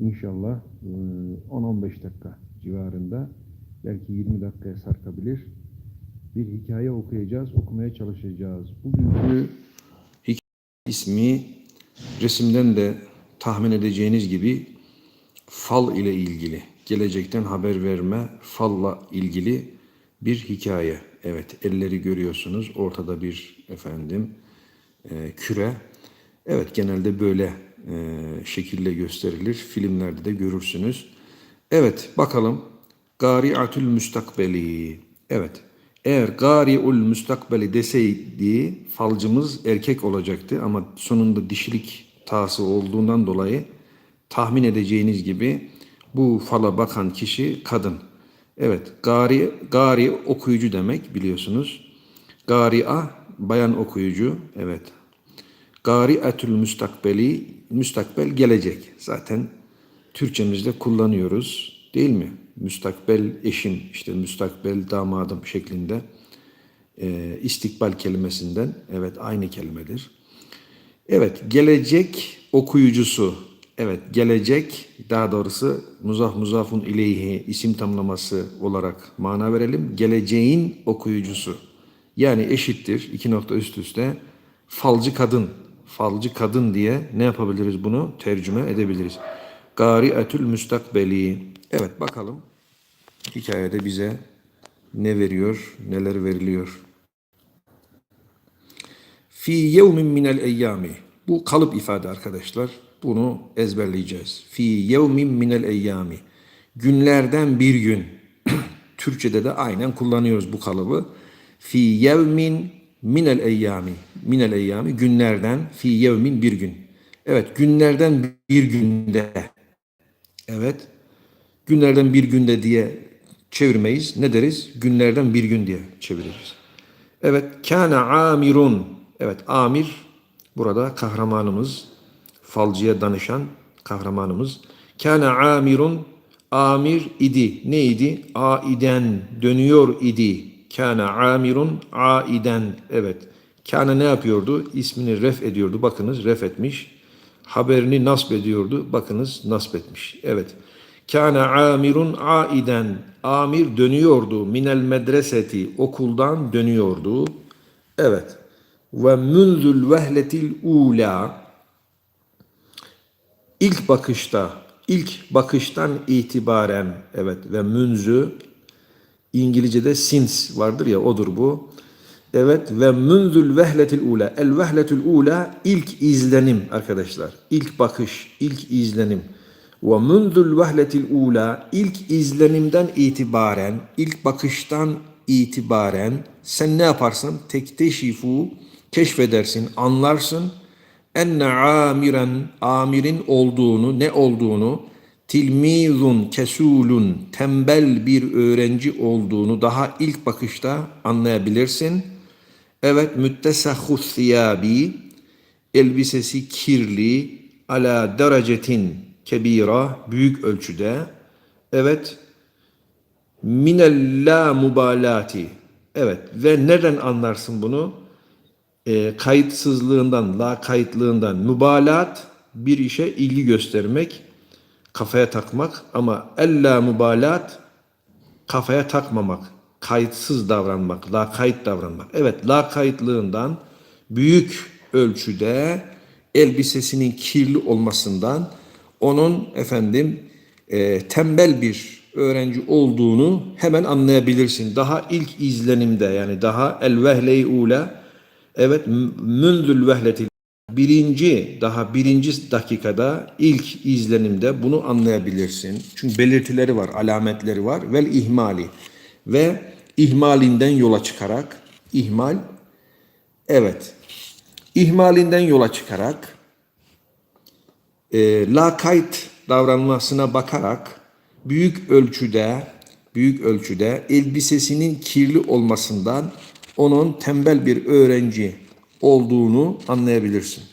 İnşallah e, 10-15 dakika civarında belki 20 dakikaya sarkabilir. Bir hikaye okuyacağız, okumaya çalışacağız. Bugünkü hikaye ismi resimden de tahmin edeceğiniz gibi fal ile ilgili, gelecekten haber verme, falla ilgili bir hikaye. Evet, elleri görüyorsunuz. Ortada bir efendim e, küre. Evet, genelde böyle şekilde gösterilir. Filmlerde de görürsünüz. Evet, bakalım. Gari'atül müstakbeli. Evet. Eğer gari'ul müstakbeli deseydi falcımız erkek olacaktı ama sonunda dişilik tası olduğundan dolayı tahmin edeceğiniz gibi bu fala bakan kişi kadın. Evet, gari, gari okuyucu demek biliyorsunuz. Gari'a bayan okuyucu. Evet. Gari'atül müstakbeli müstakbel gelecek. Zaten Türkçemizde kullanıyoruz değil mi? Müstakbel eşim, işte müstakbel damadım şeklinde e, istikbal kelimesinden evet aynı kelimedir. Evet gelecek okuyucusu. Evet gelecek daha doğrusu muzaf muzafun ileyhi isim tamlaması olarak mana verelim. Geleceğin okuyucusu. Yani eşittir iki nokta üst üste falcı kadın. Falcı kadın diye ne yapabiliriz bunu? Tercüme edebiliriz. Gari'etül müstakbeli. Evet bakalım hikayede bize ne veriyor, neler veriliyor. Fi yevmin minel eyyami. Bu kalıp ifade arkadaşlar. Bunu ezberleyeceğiz. Fi yevmin minel eyyami. Günlerden bir gün. Türkçede de aynen kullanıyoruz bu kalıbı. Fi yevmin minel eyyami. Minel eyyami günlerden fi yevmin bir gün. Evet günlerden bir günde. Evet. Günlerden bir günde diye çevirmeyiz. Ne deriz? Günlerden bir gün diye çeviririz. Evet. Kana amirun. Evet amir burada kahramanımız. Falcıya danışan kahramanımız. Kana amirun. Amir idi. Neydi? Aiden. Dönüyor idi. Kana amirun. Aiden. Evet. Kana ne yapıyordu? İsmini ref ediyordu. Bakınız ref etmiş. Haberini nasp ediyordu. Bakınız nasp etmiş. Evet. Kana amirun aiden. Amir dönüyordu. Minel medreseti. Okuldan dönüyordu. Evet. Ve münzül vehletil ula. İlk bakışta, ilk bakıştan itibaren evet ve münzü İngilizce'de since vardır ya odur bu. Evet ve münzül vehletil ula. El vehletil ula ilk izlenim arkadaşlar. İlk bakış, ilk izlenim. Ve münzül vehletil ula ilk izlenimden itibaren, ilk bakıştan itibaren sen ne yaparsın? Tekteşifu keşfedersin, anlarsın. Enne amiren, amirin olduğunu, ne olduğunu, tilmizun kesulun, tembel bir öğrenci olduğunu daha ilk bakışta anlayabilirsin. Evet, müttesahhus siyabi, elbisesi kirli, ala derecetin kebira, büyük ölçüde. Evet, minel la mubalati. Evet, ve nereden anlarsın bunu? E, kayıtsızlığından, la kayıtlığından, mübalat bir işe ilgi göstermek, kafaya takmak ama ella mübalat kafaya takmamak, kayıtsız davranmak, la kayıt davranmak. Evet, la kayıtlığından büyük ölçüde elbisesinin kirli olmasından onun efendim e, tembel bir öğrenci olduğunu hemen anlayabilirsin. Daha ilk izlenimde yani daha el vehle-i ula evet münzül vehletil birinci daha birinci dakikada ilk izlenimde bunu anlayabilirsin. Çünkü belirtileri var, alametleri var. Vel ihmali ve ihmalinden yola çıkarak ihmal evet ihmalinden yola çıkarak e, lakayt davranmasına bakarak büyük ölçüde büyük ölçüde elbisesinin kirli olmasından onun tembel bir öğrenci olduğunu anlayabilirsin.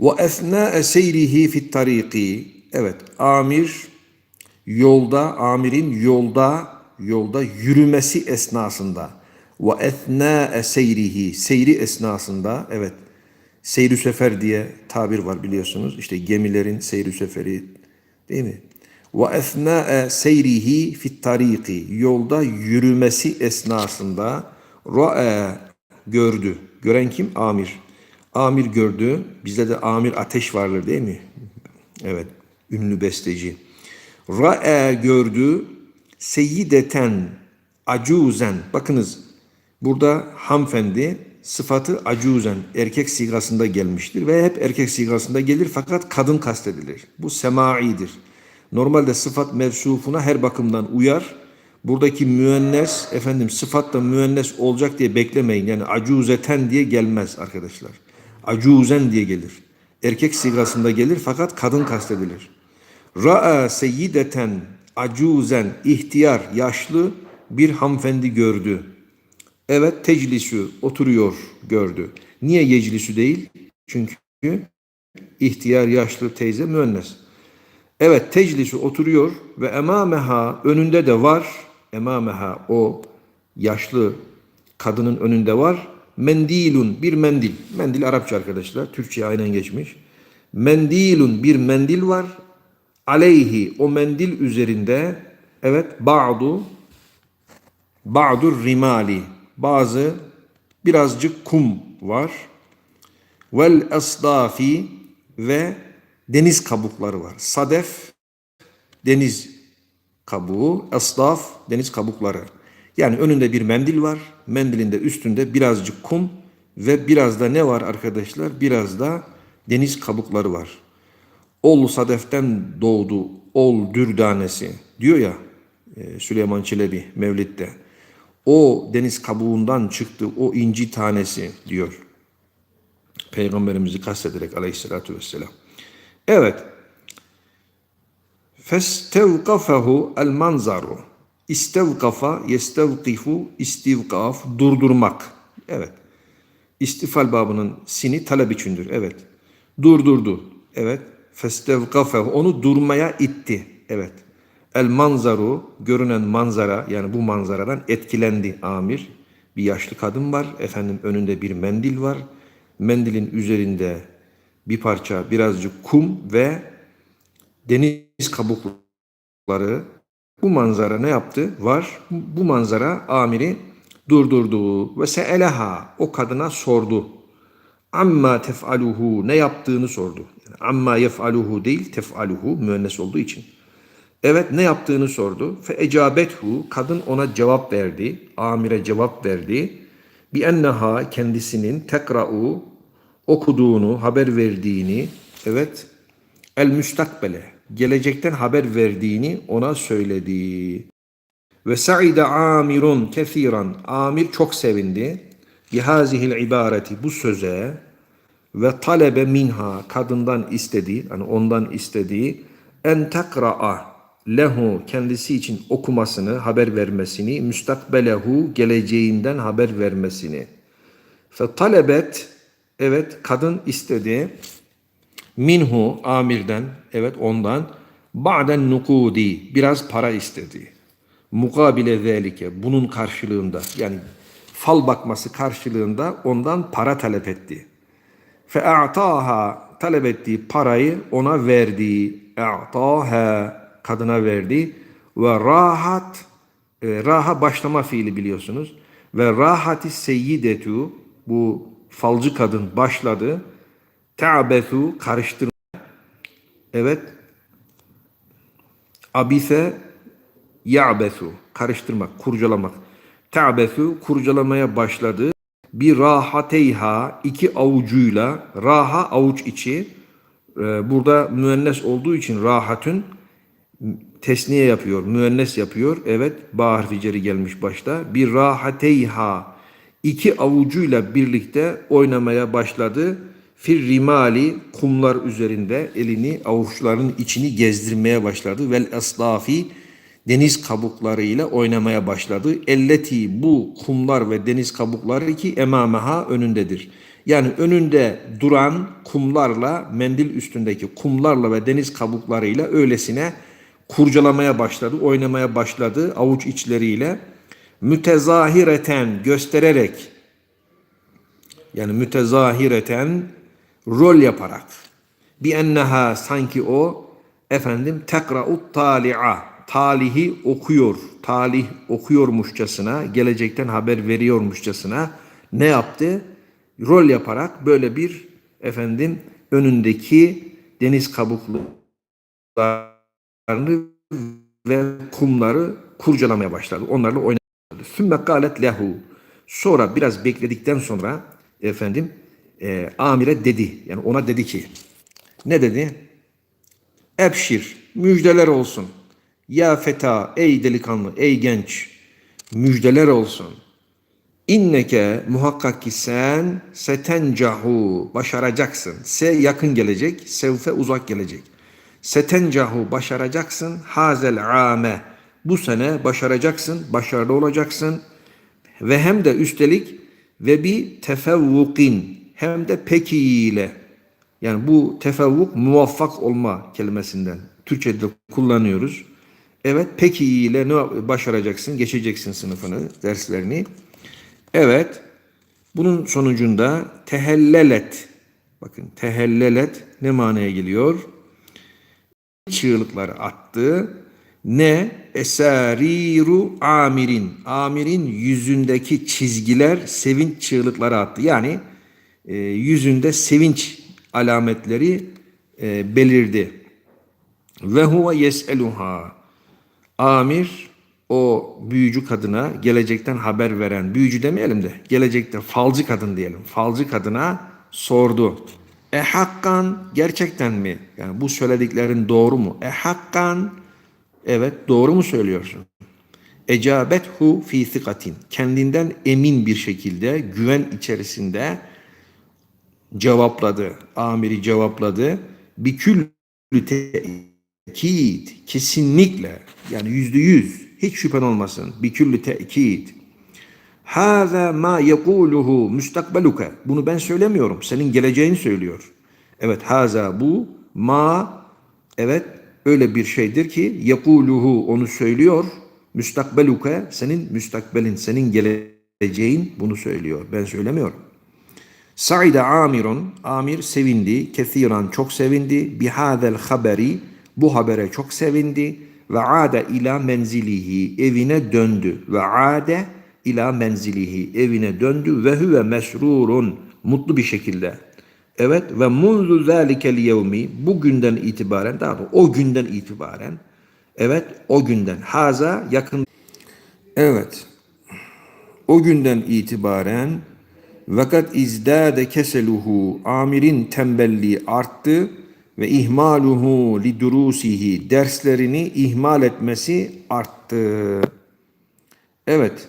Ve esnâe seyrihi fit tariki. Evet, amir yolda, amirin yolda, yolda yürümesi esnasında ve etnâe seyrihi, seyri esnasında, evet, Seyri sefer diye tabir var biliyorsunuz. İşte gemilerin seyri seferi değil mi? Ve esna'e seyrihi fit tariki yolda yürümesi esnasında ra'a gördü. Gören kim? Amir. Amir gördü. Bizde de Amir Ateş vardır değil mi? Evet. Ünlü besteci. Ra'a gördü. Seyyideten acuzen. Bakınız burada hanımefendi sıfatı acuzen erkek sigasında gelmiştir ve hep erkek sigasında gelir fakat kadın kastedilir. Bu semaidir. Normalde sıfat mevsufuna her bakımdan uyar. Buradaki müennes efendim sıfat da müennes olacak diye beklemeyin. Yani acuzeten diye gelmez arkadaşlar. Acuzen diye gelir. Erkek sigasında gelir fakat kadın kastedilir. Ra'a seyyideten acuzen ihtiyar yaşlı bir hanımefendi gördü. Evet teclisü oturuyor gördü. Niye yeclisü değil? Çünkü ihtiyar yaşlı teyze müennes. Evet teclisü oturuyor ve emameha önünde de var. Emameha o yaşlı kadının önünde var. Mendilun bir mendil. Mendil Arapça arkadaşlar. Türkçe'ye aynen geçmiş. Mendilun bir mendil var. Aleyhi o mendil üzerinde evet ba'du ba'dur rimali bazı birazcık kum var. Vel esdafi ve deniz kabukları var. Sadef deniz kabuğu, esdaf deniz kabukları. Yani önünde bir mendil var. Mendilin de üstünde birazcık kum ve biraz da ne var arkadaşlar? Biraz da deniz kabukları var. Ol sadeften doğdu, ol dürdanesi diyor ya e, Süleyman Çelebi Mevlid'de. O deniz kabuğundan çıktı o inci tanesi diyor. Peygamberimizi kastederek aleyhissalatü vesselam. Evet. Festevkafahu el manzaru. İstevkafa, yestevkifu, istivkaf, durdurmak. Evet. İstifal babının sini talep içindir. Evet. Durdurdu. Evet. Festevkafahu. Onu durmaya itti. Evet. El manzaru, görünen manzara, yani bu manzaradan etkilendi amir. Bir yaşlı kadın var. Efendim önünde bir mendil var. Mendilin üzerinde bir parça birazcık kum ve deniz kabukları. Bu manzara ne yaptı? Var. Bu manzara amiri durdurdu ve seeleha o kadına sordu. Amma tef'aluhu ne yaptığını sordu. Yani amma yef'aluhu değil tef'aluhu müennes olduğu için. Evet ne yaptığını sordu. Fe ecabethu kadın ona cevap verdi. Amire cevap verdi. Bi enneha kendisinin tekra'u okuduğunu, haber verdiğini, evet, el müstakbele, gelecekten haber verdiğini ona söyledi. Ve sa'ide amirun kethiran, amir çok sevindi. Bihazihil ibareti, bu söze ve talebe minha, kadından istediği, yani ondan istediği, en tekra'a, lehu, kendisi için okumasını, haber vermesini, müstakbelehu, geleceğinden haber vermesini. Fe talebet, Evet kadın istedi. Minhu amirden evet ondan ba'den nukudi biraz para istedi. Mukabile zelike bunun karşılığında yani fal bakması karşılığında ondan para talep etti. Fe a'taha talep ettiği parayı ona verdi. A'taha kadına verdi ve rahat e, raha başlama fiili biliyorsunuz ve rahati seyyidetu bu falcı kadın başladı. Te'abetu karıştırma. Evet. Abise ya'besu karıştırmak, kurcalamak. Te'abetu kurcalamaya başladı. Bir rahateyha iki avucuyla raha avuç içi e, burada müennes olduğu için rahatün tesniye yapıyor, müennes yapıyor. Evet, ba harfi gelmiş başta. Bir rahateyha iki avucuyla birlikte oynamaya başladı. Fir rimali kumlar üzerinde elini avuçlarının içini gezdirmeye başladı. Vel eslafi deniz kabuklarıyla oynamaya başladı. Elleti bu kumlar ve deniz kabukları ki emameha önündedir. Yani önünde duran kumlarla, mendil üstündeki kumlarla ve deniz kabuklarıyla öylesine kurcalamaya başladı, oynamaya başladı avuç içleriyle mütezahireten göstererek yani mütezahireten rol yaparak. Bi enneha sanki o efendim tekra'ut tali'a talihi okuyor talih okuyormuşçasına gelecekten haber veriyormuşçasına ne yaptı? Rol yaparak böyle bir efendim önündeki deniz kabuklarını ve kumları kurcalamaya başladı. Onlarla başladı sümme galet lehu. Sonra biraz bekledikten sonra efendim e, amire dedi yani ona dedi ki ne dedi? Ebşir, müjdeler olsun. Ya feta, ey delikanlı, ey genç, müjdeler olsun. İnneke muhakkak ki sen setencahu, başaracaksın. Se yakın gelecek, sevfe uzak gelecek. Setencahu, başaracaksın. Hazel ame, bu sene başaracaksın, başarılı olacaksın. Ve hem de üstelik ve bir tefevvukin, hem de peki ile. Yani bu tefevvuk muvaffak olma kelimesinden Türkçe'de kullanıyoruz. Evet peki ile ne başaracaksın? Geçeceksin sınıfını, derslerini. Evet. Bunun sonucunda tehellelet. Bakın tehellelet ne manaya geliyor? Çığlıklar attı. Ne? Esariru amirin. Amirin yüzündeki çizgiler sevinç çığlıkları attı. Yani e, yüzünde sevinç alametleri e, belirdi. Ve huve yes'eluha. Amir o büyücü kadına gelecekten haber veren, büyücü demeyelim de gelecekte falcı kadın diyelim. Falcı kadına sordu. E hakkan gerçekten mi? Yani bu söylediklerin doğru mu? E hakkan evet doğru mu söylüyorsun? Ecabethu fi sikatin. Kendinden emin bir şekilde güven içerisinde cevapladı. Amiri cevapladı. Biküllü tekid. Kesinlikle. Yani yüzde yüz. Hiç şüphen olmasın. Biküllü tekid. Hâzâ mâ yekûluhu müstakbeluke. Bunu ben söylemiyorum. Senin geleceğini söylüyor. Evet haza bu ma evet öyle bir şeydir ki yekûluhu onu söylüyor. Müstakbeluke senin müstakbelin, senin geleceğin bunu söylüyor. Ben söylemiyorum. Sa'ide Amirun, Amir sevindi, kethiran çok sevindi, bihadel haberi, bu habere çok sevindi. Ve ade ila menzilihi, evine döndü. Ve ade ila menzilihi, evine döndü. Ve huve mesrurun, mutlu bir şekilde. Evet ve munzu zalikel yevmi, bugünden itibaren, daha doğrusu o günden itibaren, evet o günden, haza yakın, evet, o günden itibaren fakat izdade keseluhu amirin tembelliği arttı ve ihmaluhu lidurusihi derslerini ihmal etmesi arttı. Evet.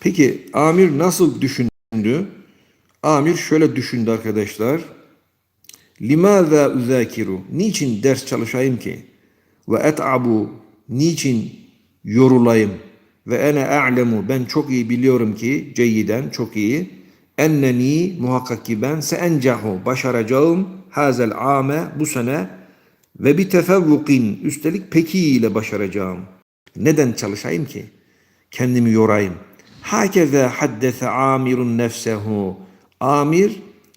Peki amir nasıl düşündü? Amir şöyle düşündü arkadaşlar. Limaza uzakiru? Niçin ders çalışayım ki? Ve et'abu? Niçin yorulayım? Ve ene a'lemu ben çok iyi biliyorum ki ceyyiden çok iyi enneni muhakkak ki ben se encahu başaracağım hazel ame bu sene ve bir tefevvukin üstelik peki ile başaracağım. Neden çalışayım ki? Kendimi yorayım. Hakeze haddese amirun nefsehu. Amir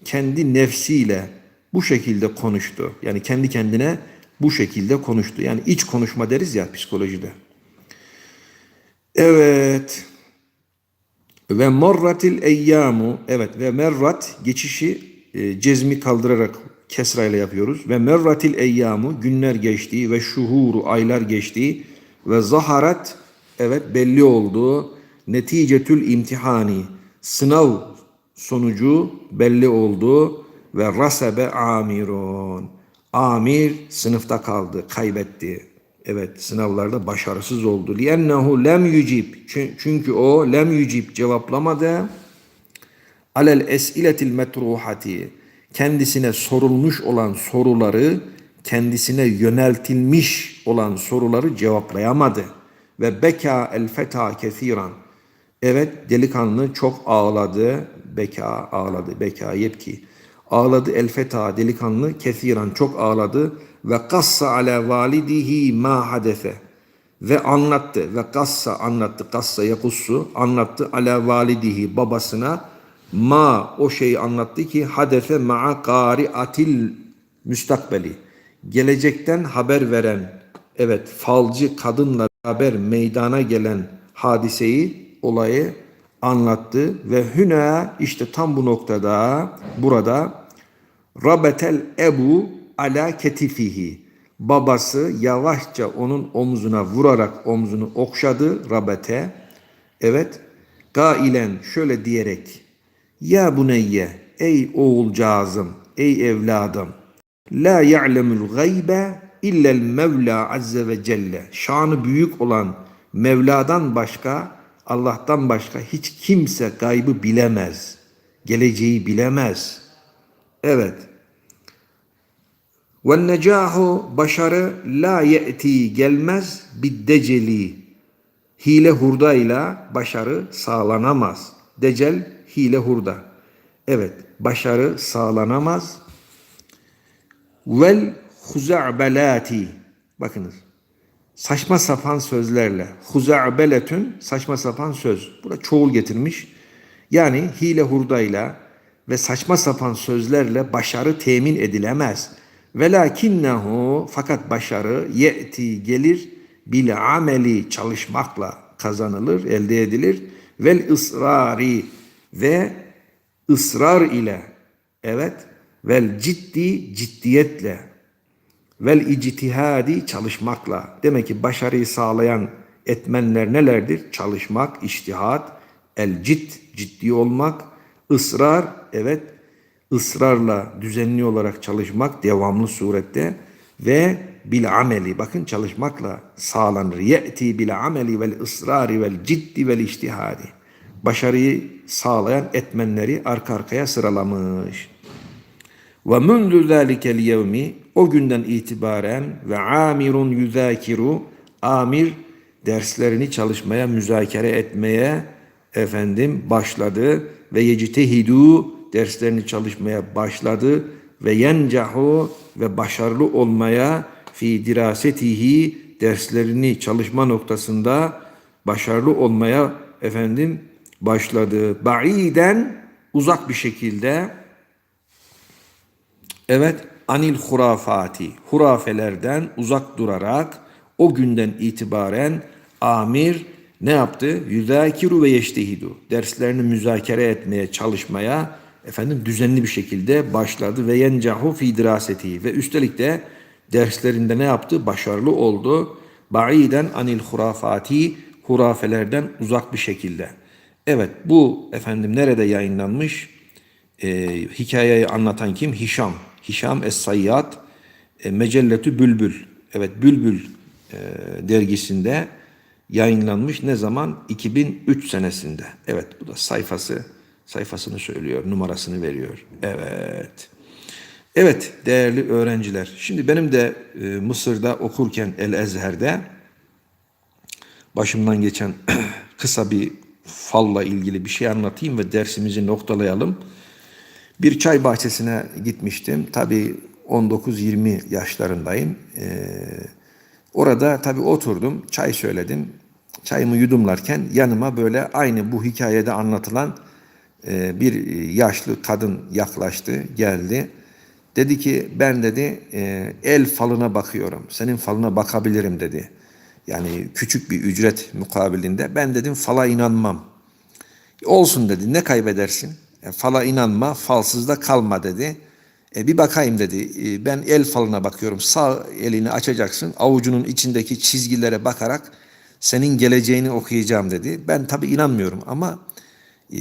kendi nefsiyle bu şekilde konuştu. Yani kendi kendine bu şekilde konuştu. Yani iç konuşma deriz ya psikolojide. Evet. Ve morratil eyyamu. Evet ve merrat geçişi e, cezmi kaldırarak kesra ile yapıyoruz. Ve merratil eyyamu günler geçti ve şuhuru aylar geçti ve zaharat evet belli oldu. Neticetül imtihani sınav sonucu belli oldu ve rasabe amirun. Amir sınıfta kaldı, kaybetti. Evet sınavlarda başarısız oldu. لِيَنَّهُ lem yücib. Çünkü o lem yücib cevaplamadı. Alel esiletil metruhati. Kendisine sorulmuş olan soruları, kendisine yöneltilmiş olan soruları cevaplayamadı. Ve beka el feta kethiran. Evet delikanlı çok ağladı. Beka ağladı. Beka yepki. Ağladı el feta delikanlı kethiran çok ağladı ve kassa ala validihi ma hadefe ve anlattı ve kassa anlattı kassa yakussu anlattı ala validihi babasına ma o şeyi anlattı ki hadese ma'a qari'atil müstakbeli. Gelecekten haber veren evet falcı kadınla haber meydana gelen hadiseyi, olayı anlattı ve hüna işte tam bu noktada burada Rabetel ebu ala ketifihi. Babası yavaşça onun omzuna vurarak omzunu okşadı Rabete. Evet. Gailen şöyle diyerek. Ya buneyye ey oğulcağızım ey evladım. La ya'lemul gaybe illel mevla azze ve celle. Şanı büyük olan Mevla'dan başka Allah'tan başka hiç kimse gaybı bilemez. Geleceği bilemez. Evet. Ve necahu başarı la ye'ti gelmez biddeceli. Hile hurdayla başarı sağlanamaz. Decel hile hurda. Evet, başarı sağlanamaz. Vel huza'belati. Bakınız. Saçma sapan sözlerle. Huza'beletün saçma sapan söz. Burada çoğul getirmiş. Yani hile hurdayla ve saçma sapan sözlerle başarı temin edilemez. Velakinnehu fakat başarı ye'ti gelir bil ameli çalışmakla kazanılır, elde edilir. Vel ısrari ve ısrar ile evet vel ciddi ciddiyetle vel ictihadi çalışmakla. Demek ki başarıyı sağlayan etmenler nelerdir? Çalışmak, iştihat, el cid, ciddi olmak, ısrar, evet ısrarla düzenli olarak çalışmak devamlı surette ve bil ameli bakın çalışmakla sağlanır. Ye'ti bil ameli vel ısrari vel ciddi vel iştihadi. Başarıyı sağlayan etmenleri arka arkaya sıralamış. Ve mundu zalikel yevmi o günden itibaren ve amirun yuzakiru amir derslerini çalışmaya, müzakere etmeye efendim başladı ve yectehidu derslerini çalışmaya başladı ve yencahu ve başarılı olmaya fi dirasetihi derslerini çalışma noktasında başarılı olmaya efendim başladı. Ba'iden uzak bir şekilde Evet, anil hurafati, hurafelerden uzak durarak o günden itibaren amir ne yaptı? Yüzakiru ve yeştehidu. Derslerini müzakere etmeye, çalışmaya efendim düzenli bir şekilde başladı ve yencahu fi diraseti ve üstelik de derslerinde ne yaptı? Başarılı oldu. Ba'iden anil hurafati, hurafelerden uzak bir şekilde. Evet, bu efendim nerede yayınlanmış? Ee, hikayeyi anlatan kim? Hişam. Hişam Es-Sayyad e, Mecelletü Bülbül. Evet Bülbül e, dergisinde yayınlanmış ne zaman? 2003 senesinde. Evet bu da sayfası sayfasını söylüyor, numarasını veriyor. Evet. Evet değerli öğrenciler. Şimdi benim de e, Mısır'da okurken El Ezher'de başımdan geçen kısa bir falla ilgili bir şey anlatayım ve dersimizi noktalayalım. Bir çay bahçesine gitmiştim. Tabii 19-20 yaşlarındayım. Ee, orada tabii oturdum, çay söyledim. Çayımı yudumlarken yanıma böyle aynı bu hikayede anlatılan e, bir yaşlı kadın yaklaştı, geldi. Dedi ki ben dedi e, el falına bakıyorum. Senin falına bakabilirim dedi. Yani küçük bir ücret mukabilinde. Ben dedim fala inanmam. Olsun dedi ne kaybedersin? E, fala inanma, falsızda kalma dedi. E, bir bakayım dedi. E, ben el falına bakıyorum. Sağ elini açacaksın. Avucunun içindeki çizgilere bakarak senin geleceğini okuyacağım dedi. Ben tabii inanmıyorum ama e,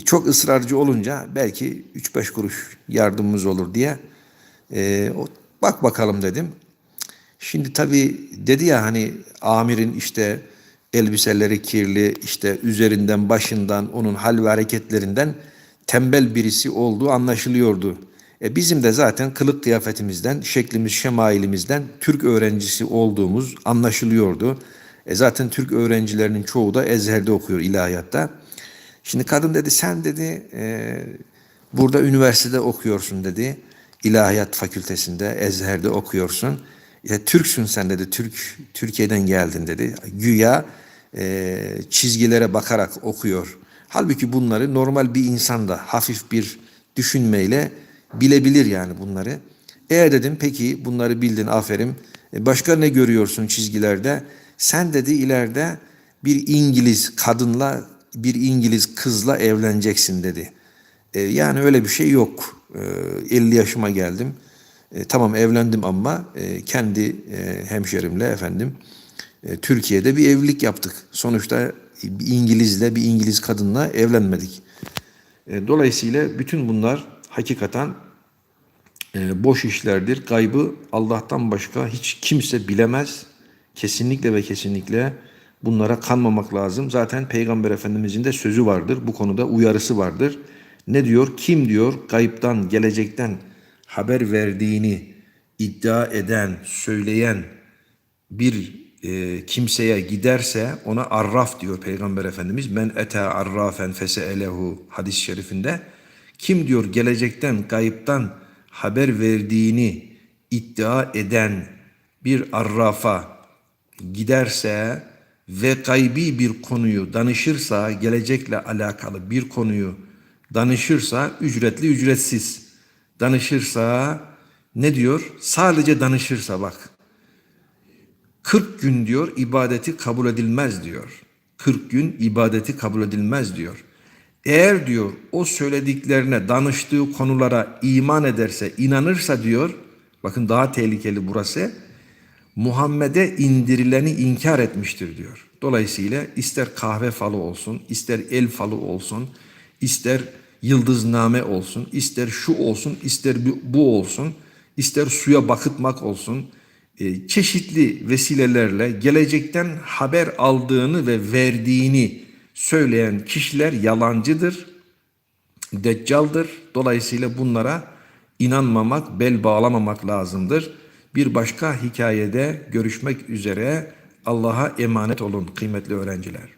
çok ısrarcı olunca belki 3-5 kuruş yardımımız olur diye e, bak bakalım dedim. Şimdi tabii dedi ya hani amirin işte elbiseleri kirli, işte üzerinden, başından, onun hal ve hareketlerinden tembel birisi olduğu anlaşılıyordu. E bizim de zaten kılık kıyafetimizden, şeklimiz, şemailimizden Türk öğrencisi olduğumuz anlaşılıyordu. E zaten Türk öğrencilerinin çoğu da Ezher'de okuyor ilahiyatta. Şimdi kadın dedi sen dedi e, burada üniversitede okuyorsun dedi. İlahiyat fakültesinde Ezher'de okuyorsun. E, Türksün sen dedi. Türk Türkiye'den geldin dedi. Güya e, çizgilere bakarak okuyor. Halbuki bunları normal bir insan da hafif bir düşünmeyle bilebilir yani bunları. E dedim peki bunları bildin aferin. E, Başka ne görüyorsun çizgilerde? Sen dedi ileride bir İngiliz kadınla bir İngiliz kızla evleneceksin dedi. E, yani öyle bir şey yok. E, 50 yaşıma geldim. E, tamam evlendim ama e, kendi e, hemşerimle efendim e, Türkiye'de bir evlilik yaptık. Sonuçta bir İngilizle bir İngiliz kadınla evlenmedik. E, dolayısıyla bütün bunlar hakikaten e, boş işlerdir. Gaybı Allah'tan başka hiç kimse bilemez. Kesinlikle ve kesinlikle bunlara kanmamak lazım. Zaten Peygamber Efendimizin de sözü vardır. Bu konuda uyarısı vardır. Ne diyor? Kim diyor gayiptan, gelecekten haber verdiğini iddia eden, söyleyen bir e, kimseye giderse ona arraf diyor Peygamber Efendimiz. Men ete arrafen feseelehu hadis-i şerifinde. Kim diyor gelecekten, gayiptan haber verdiğini iddia eden bir arrafa giderse ve gaybi bir konuyu danışırsa, gelecekle alakalı bir konuyu danışırsa ücretli ücretsiz danışırsa ne diyor? Sadece danışırsa bak 40 gün diyor ibadeti kabul edilmez diyor. 40 gün ibadeti kabul edilmez diyor. Eğer diyor o söylediklerine danıştığı konulara iman ederse, inanırsa diyor, bakın daha tehlikeli burası, Muhammed'e indirileni inkar etmiştir diyor. Dolayısıyla ister kahve falı olsun, ister el falı olsun, ister yıldızname olsun, ister şu olsun, ister bu olsun, ister suya bakıtmak olsun, e, çeşitli vesilelerle gelecekten haber aldığını ve verdiğini söyleyen kişiler yalancıdır, deccaldır. Dolayısıyla bunlara inanmamak, bel bağlamamak lazımdır. Bir başka hikayede görüşmek üzere Allah'a emanet olun kıymetli öğrenciler.